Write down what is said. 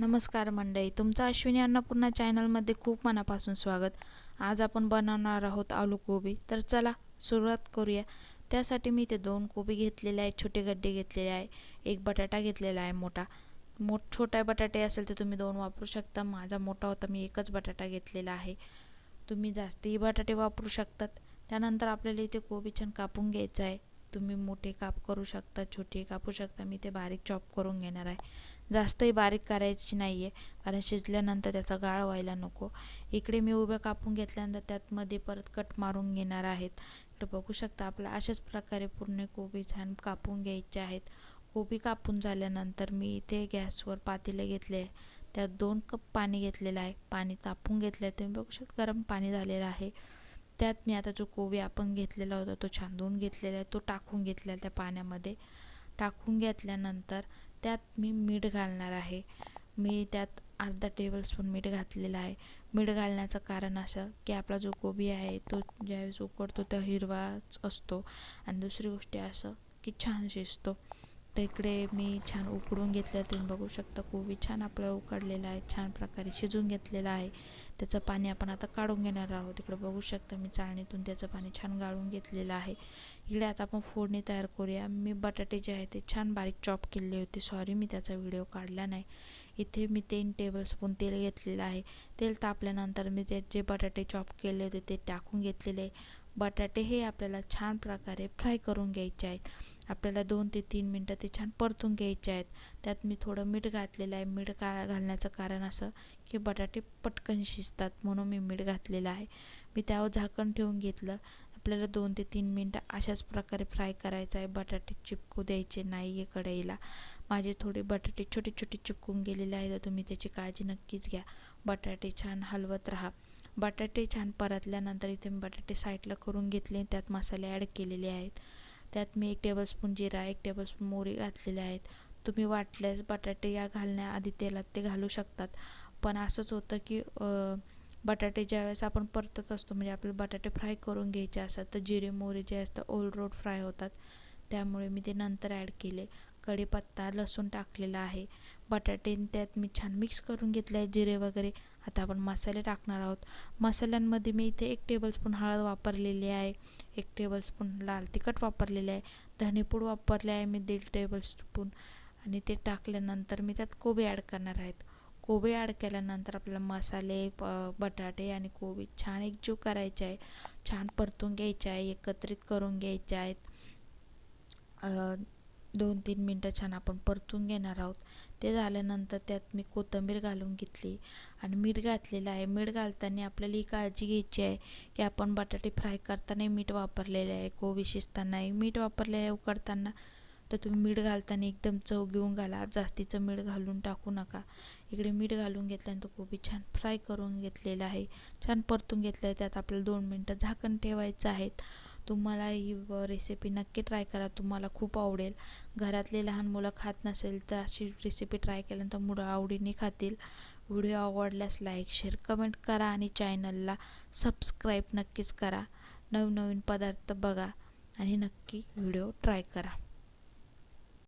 नमस्कार मंडळी तुमचं अश्विनी अन्नपूर्णा चॅनलमध्ये खूप मनापासून स्वागत. आज आपण बनवणार आहोत आलू कोबी. तर चला सुरुवात करूया. त्यासाठी मी ते दोन कोबी घेतलेले आहे छोटे गड्डे घेतलेले आहे एक बटाटा घेतलेला आहे मोठा. मोठ छोटा बटाटे असेल तर तुम्ही दोन वापरू शकता. माझा मोठा होता मी एकच बटाटा घेतलेला आहे. तुम्ही जास्तही बटाटे वापरू शकतात. त्यानंतर आपल्याला इथे कोबी छान कापून घ्यायचं आहे. तुम्ही मोठे काप करू शकता छोटे कापू शकता. मी ते बारीक चॉप करून घेणार आहे. जास्तही बारीक करायची नाही आहे कारण शिजल्यानंतर त्याचा गाळ व्हायला नको. इकडे मी उभ्या कापून घेतल्यानंतर त्यात मध्ये परत कट मारून घेणार आहेत. इकडे बघू शकता आपल्या अशाच प्रकारे पूर्ण कोबी छान कापून घ्यायचे आहेत. कोबी कापून झाल्यानंतर मी इथे गॅसवर पातेले घेतले. त्यात दोन कप पाणी घेतलेलं आहे. पाणी तापून घेतलं आहे तुम्ही बघू शकता गरम पाणी झालेलं आहे. त्यात मी आता जो कोबी आपण घेतलेला होता तो छानून घेतलेला आहे तो टाकून घेतलेला त्या पाण्यामध्ये. टाकून घेतल्यानंतर त्यात मी मीठ घालणार आहे. मी त्यात अर्धा टेबलस्पून मीठ घातलेलं आहे. मीठ घालण्याचं कारण असं की आपला जो कोबी आहे तो ज्यावेळेस उकडतो तो हिरवाच असतो. आणि दुसरी गोष्ट असं की छान शिजतो. तर इकडे मी छान उकडून घेतलं तुम्ही बघू शकता कोबी छान आपल्याला उकडलेला आहे छान प्रकारे शिजून घेतलेला आहे. त्याचं पाणी आपण आता काढून घेणार आहोत. इकडे बघू शकता मी चाळणीतून त्याचं पाणी छान गाळून घेतलेलं आहे. इकडे आता आपण फोडणी तयार करूया. मी बटाटे जे आहे ते छान बारीक चॉप केले होते. सॉरी मी त्याचा व्हिडिओ काढला नाही. इथे मी तीन टेबलस्पून तेल घेतलेलं आहे. तेल तापल्यानंतर मी ते जे बटाटे चॉप केले होते ते टाकून घेतलेले बटाटे हे आपल्याला छान प्रकारे फ्राय करून घ्यायचे आहेत. आपल्याला दोन ते तीन मिनटं ते छान परतून घ्यायचे आहेत. त्यात मी थोडं मीठ घातलेलं आहे. मीठ का घालण्याचं कारण असं की बटाटे पटकन शिजतात म्हणून मी मीठ घातलेलं आहे. मी त्यावर झाकण ठेवून घेतलं. आपल्याला दोन ते तीन मिनटं अशाच प्रकारे फ्राय करायचं आहे. बटाटे चिपकू द्यायचे नाही आहे कढईला माझे थोडे बटाटे छोटे छोटे चिपकून गेलेले आहेत. तर तुम्ही त्याची काळजी नक्कीच घ्या. बटाटे छान हलवत राहा. बटाटे छान परतल्यानंतर इथे मी बटाटे साईडला करून घेतले. त्यात मसाले ॲड केलेले आहेत. त्यात मी एक टेबलस्पून जिरा एक टेबलस्पून मोहरी घातलेले आहेत. तुम्ही वाटल्यास बटाटे या घालण्याआधी तेलात ते घालू शकतात. पण असंच होतं की बटाटे ज्यावेळेस आपण परतत असतो म्हणजे आपल्याला बटाटे फ्राय करून घ्यायचे असतात तर जिरे मोहरी जे असतं ओल रोड फ्राय होतात. त्यामुळे मी ते नंतर ॲड केले. कढीपत्ता लसूण टाकलेला आहे. बटाटे त्यात मी छान मिक्स करून घेतले आहे जिरे वगैरे आता आपण मसाले टाकणार आहोत. मसाल्यांमध्ये मी इथे एक टेबलस्पून हळद वापरलेली आहे. एक टेबलस्पून लाल तिखट वापरलेले आहे. धनेपूड वापरले आहे मी दीड टेबलस्पून आणि ते टाकल्यानंतर मी त्यात कोबी ॲड करणार आहेत. कोबी ॲड केल्यानंतर आपल्याला मसाले प बटाटे आणि कोबी छान एकजीव करायचे आहे. छान परतून घ्यायचे आहे एकत्रित करून घ्यायचे आहेत. दोन तीन मिनटं छान आपण परतून घेणार आहोत. ते झाल्यानंतर त्यात मी कोथिंबीर घालून घेतली आणि मीठ घातलेलं आहे. मीठ घालताना आपल्याला ही काळजी घ्यायची आहे की आपण बटाटे फ्राय करतानाही मीठ वापरलेले आहे. कोबी शिजतानाही मीठ वापरलेलं आहे उकडताना तर तुम्ही मीठ घालताना एकदम चव घेऊन घाला. जास्तीचं मीठ घालून टाकू नका. इकडे मीठ घालून घेतल्यानंतर कोबी छान फ्राय करून घेतलेलं आहे. छान परतून घेतलं आहे त्यात आपल्याला दोन मिनटं झाकण ठेवायचं आहेत तुम्हाला ही रेसिपी नक्की ट्राय करा. तुम्हाला खूप आवडेल. घरातले लहान मुलं खात नसेल तर अशी रेसिपी ट्राय केल्यानंतर मुलं आवडीने खातील. व्हिडिओ आवडल्यास लाईक शेअर कमेंट करा आणि चॅनलला सबस्क्राईब नक्कीच करा. नवनवीन पदार्थ बघा आणि नक्की व्हिडिओ ट्राय करा.